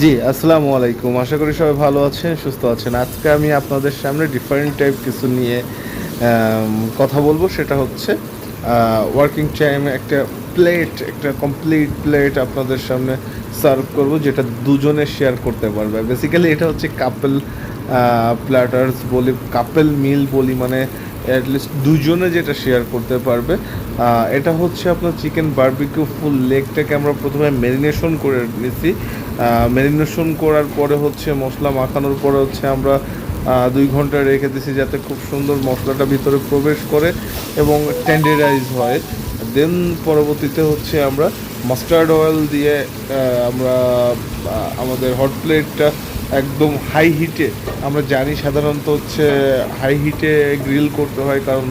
জি আসসালামু আলাইকুম আশা করি সবাই ভালো আছেন সুস্থ আছেন। আজকে আমি আপনাদের সামনে ডিফারেন্ট টাইপ কিছু নিয়ে কথা বলব। সেটা হচ্ছে ওয়ার্কিং টাইমে একটা প্লেট একটা কমপ্লিট প্লেট আপনাদের সামনে সার্ভ করব, যেটা দুজনে শেয়ার করতে পারবে। বেসিক্যালি এটা হচ্ছে কাপেল প্ল্যাটার্স বলি কাপেল মিল বলি মানে অ্যাটলিস্ট দুজনে যেটা শেয়ার করতে পারবে। এটা হচ্ছে আপনার চিকেন বার্বিকিউ ফুল লেগটাকে আমরা প্রথমে ম্যারিনেশন করে নিছি। ম্যারিনেশন করার পরে হচ্ছে মশলা মাখানোর পরে হচ্ছে আমরা দুই ঘণ্টা রেখে দিছি যাতে খুব সুন্দর মশলাটা ভিতরে প্রবেশ করে এবং টেন্ডারাইজ হয়। দেন পরবর্তীতে হচ্ছে আমরা মাস্টার্ড অয়েল দিয়ে আমরা আমাদের হট প্লেটটা একদম হাই হিটে আমরা জানি সাধারণত হচ্ছে হাই হিটে গ্রিল করতে হয় কারণ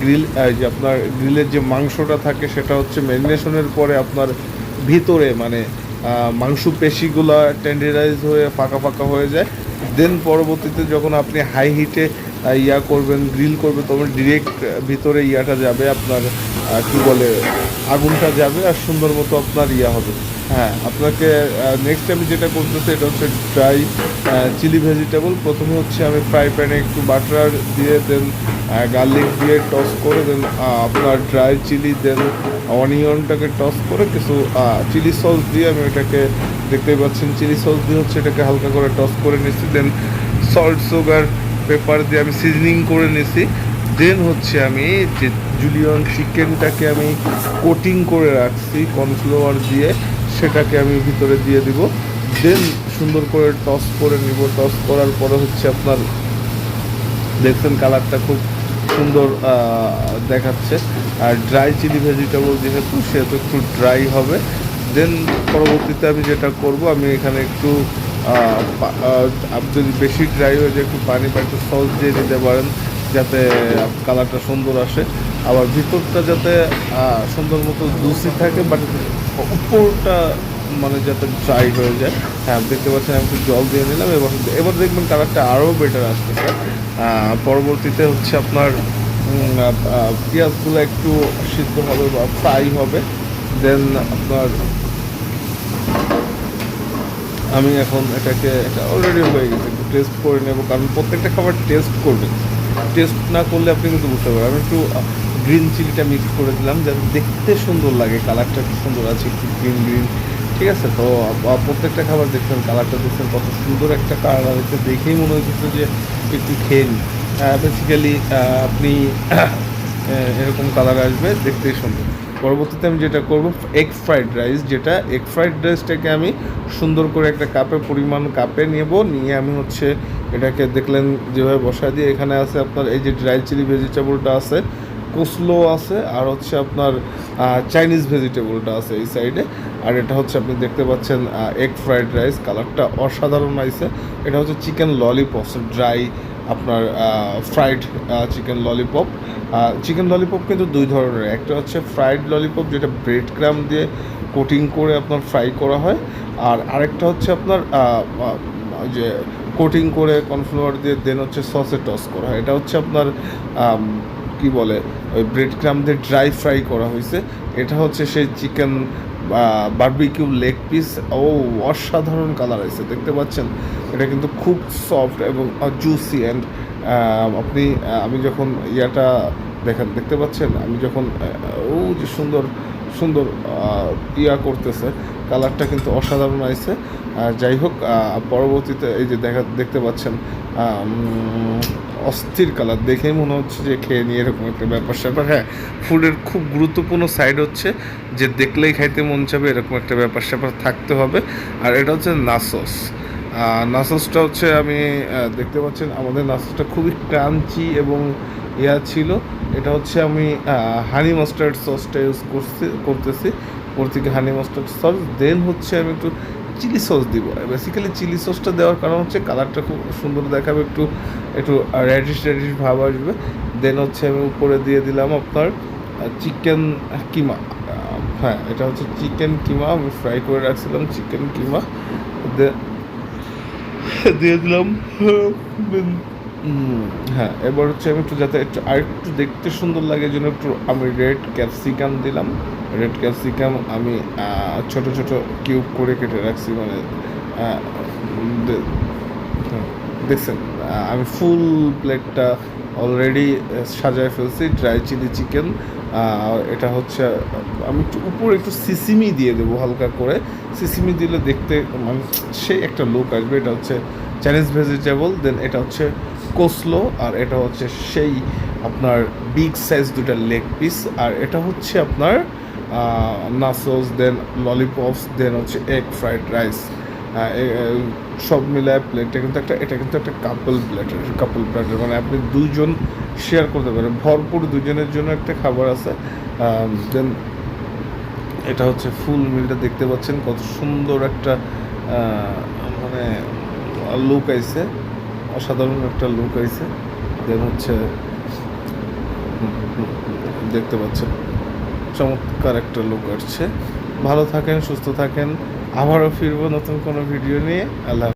গ্রিল যে আপনার গ্রিলের যে মাংসটা থাকে সেটা হচ্ছে ম্যারিনেশনের পরে আপনার ভিতরে মানে মাংস পেশিগুলো টেন্ডারাইজ হয়ে ফাঁকা ফাঁকা হয়ে যায়। দেন পরবর্তীতে যখন আপনি হাই হিটে ইয়া করবেন গ্রিল করবেন, তখন ডিরেক্ট ভিতরে ইয়াটা যাবে, আপনার কি বলে, আগুনটা যাবে আর সুন্দর মতো আপনার ইয়া হবে। হ্যাঁ আপনাকে নেক্সট আমি যেটা করতেছি এটা হচ্ছে ড্রাই চিলি ভেজিটেবল প্রথমে হচ্ছে আমি ফ্রাই প্যানে একটু বাটার দিয়ে দেন গার্লিক দিয়ে টস করে দেন আপনার ড্রাই চিলি দেন অনিয়নটাকে টস করে কিছু চিলি সস দিয়ে আমি এটাকে দেখতেই পাচ্ছেন চিলি সস দিয়ে হচ্ছে এটাকে হালকা করে টস করে নিচ্ছি। দেন সল্ট সুগার পেপার দিয়ে আমি সিজনিং করে নিছি দেন হচ্ছে আমি যে জুলিয়ন চিকেনটাকে আমি কোটিং করে রাখছি কর্নফ্লাওয়ার দিয়ে। সেটাকে আমি ভিতরে দিয়ে দিব। দেন সুন্দর করে টস করে নিব। টস করার পরে হচ্ছে আপনার দেখছেন কালারটা খুব সুন্দর দেখাচ্ছে। আর ড্রাই চিলি ভেজিটেবল যেহেতু, সেহেতু একটু ড্রাই হবে। দেন পরবর্তীতে আমি যেটা করব, আমি এখানে একটু যদি বেশি ড্রাই হয়ে যায়, একটু পানি বা একটু সস দিয়ে দিতে পারেন, যাতে কালারটা সুন্দর আসে। আবার ভিতরটা যাতে সুন্দর মতো লুসি থাকে বাট উপরটা মানে যাতে ড্রাই হয়ে যায়। হ্যাঁ দেখতে পাচ্ছেন, আমি একটু জল দিয়ে নিলাম এবার এবার দেখবেন কালারটা আরও বেটার আসতেছে। পরবর্তীতে হচ্ছে আপনার পেঁয়াজগুলো একটু সিদ্ধ হবে বা ফ্রাই হবে। দেন আপনার, আমি এখন এটাকে, এটা অলরেডি হয়ে গেছে, একটু টেস্ট করে নেব, কারণ প্রত্যেকটা খাবার টেস্ট করবে। টেস্ট না করলে আপনি কিন্তু বুঝতে পারবেন আমি একটু গ্রিন চিলিটা মিক্স করে দিলাম, যাতে দেখতে সুন্দর লাগে কালারটা একটু সুন্দর আছে, একটু গ্রিন গ্রিন ঠিক আছে? তো প্রত্যেকটা খাবার দেখছেন কালারটা দেখছেন কত সুন্দর একটা কালার হচ্ছে দেখেই মনে হচ্ছে যে একটু খেয়ে নিই। বেসিক্যালি আপনি এরকম কালার আসবে, দেখতেই সুন্দর। পরবর্তীতে আমি যেটা করব এগ ফ্রাইড রাইস যেটা এগ ফ্রাইড রাইসটাকে আমি সুন্দর করে একটা কাপের পরিমাণ কাপে নেব, নিয়ে আমি হচ্ছে এটাকে দেখলেন যেভাবে বসা দিয়ে, এখানে আছে আপনার এই যে ড্রাই চিলি ভেজিটেবলটা আছে কোসলো আছে আর হচ্ছে আপনার চাইনিজ ভেজিটেবলটা আছে এই সাইডে আর এটা হচ্ছে আপনি দেখতে পাচ্ছেন এগ ফ্রাইড রাইস কালারটা অসাধারণ আইছে। এটা হচ্ছে চিকেন ললিপপস ড্রাই আপনার fried chicken lollipop chicken lollipop কিন্তু দুই ধরনের। একটা হচ্ছে ফ্রাইড ললিপপ যেটা ব্রেড ক্রাম দিয়ে কোটিং করে আপনার ফ্রাই করা হয়। আর আরেকটা হচ্ছে আপনার যে কোটিং করে কর্নফ্লাওয়ার দিয়ে দেন হচ্ছে সসে টস করা হয়। এটা হচ্ছে আপনার কি বলে, ওই ব্রেড ক্রাম দিয়ে ড্রাই ফ্রাই করা হয়েছে। এটা হচ্ছে সেই চিকেন বারবিকিউ লেগ পিস ও, অসাধারণ কালার আছে, দেখতে পাচ্ছেন? এটা কিন্তু খুব সফট এবং জুসি অ্যান্ড আপনি আমি যখন ইয়াটা দেখেন, দেখতে পাচ্ছেন? আমি যখন ও যে সুন্দর সুন্দর ইয়া করতেছে কালারটা কিন্তু অসাধারণ আছে যাই হোক পরবর্তীতে এই যে দেখা, দেখতে পাচ্ছেন অস্থির কালার। দেখেই মনে হচ্ছে যে খেয়ে নিয়ে এরকম একটা ব্যাপার। স্যাপার হ্যাঁ ফুডের খুব গুরুত্বপূর্ণ সাইড হচ্ছে যে দেখলেই খাইতে মন চাবে এরকম একটা ব্যাপার স্যাপার থাকতে হবে। আর এটা হচ্ছে নাসস। নাসসটা হচ্ছে আমি দেখতে পাচ্ছেন, আমাদের নাসসটা খুবই ক্রাঞ্চি এবং ইয়া ছিল। এটা হচ্ছে আমি হানি মাস্টার্ড সসটা ইউজ করছি করতেছি। ওর থেকে হানি মাস্টার্ড সস দেন হচ্ছে আমি একটু চিলি সস দিব। বেসিক্যালি চিলি সসটা দেওয়ার কারণ হচ্ছে কালারটা খুব সুন্দর দেখাবে একটু একটু রেডিশ রেডিশ ভাব আসবে। দেন হচ্ছে আমি উপরে দিয়ে দিলাম আপনার চিকেন কিমা হ্যাঁ এটা হচ্ছে চিকেন কিমা আমি ফ্রাই করে রাখছিলাম চিকেন কিমা। দিয়ে দিলাম উম, হ্যাঁ এবার হচ্ছে আমি একটু যাতে একটু আর একটু দেখতে সুন্দর লাগে জন্য একটু আমি রেড ক্যাপসিকাম দিলাম। রেড ক্যাপসিকাম আমি ছোট ছোট কিউব করে কেটে রাখছি মানে হুম, দেখছেন আমি ফুল প্লেটটা অলরেডি সাজায় ফেলছি ড্রাই চিলি চিকেন এটা হচ্ছে আমি একটু উপরে একটু সিসিমি দিয়ে দেবো হালকা করে। সিসিমি দিলে দেখতে মানে সেই একটা লুক আসবে এটা হচ্ছে চাইনিজ ভেজিটেবল দেন এটা হচ্ছে কোসলো আর এটা হচ্ছে সেই আপনার বিগ সাইজ দুটা লেগ পিস আর এটা হচ্ছে আপনার নাসোস দেন ললিপপস, দেন হচ্ছে এগ ফ্রাইড রাইস। সব মিলায় প্লেটটা কিন্তু একটা, এটা কিন্তু একটা কাপল প্লেটার কাপল প্লেটার মানে আপনি দুইজন শেয়ার করতে পারেন। ভরপুর দুজনের জন্য একটা খাবার আছে। দেন এটা হচ্ছে ফুল মিলটা দেখতে পাচ্ছেন। কত সুন্দর একটা মানে লুক আইছে। অসাধারণ একটা লুক আইছে দেন হচ্ছে, দেখতে পাচ্ছেন, চমৎকার একটা লুক আসছে। ভালো থাকেন, সুস্থ থাকেন। আবারও ফিরবো নতুন কোনো ভিডিও নিয়ে। আল্লাহ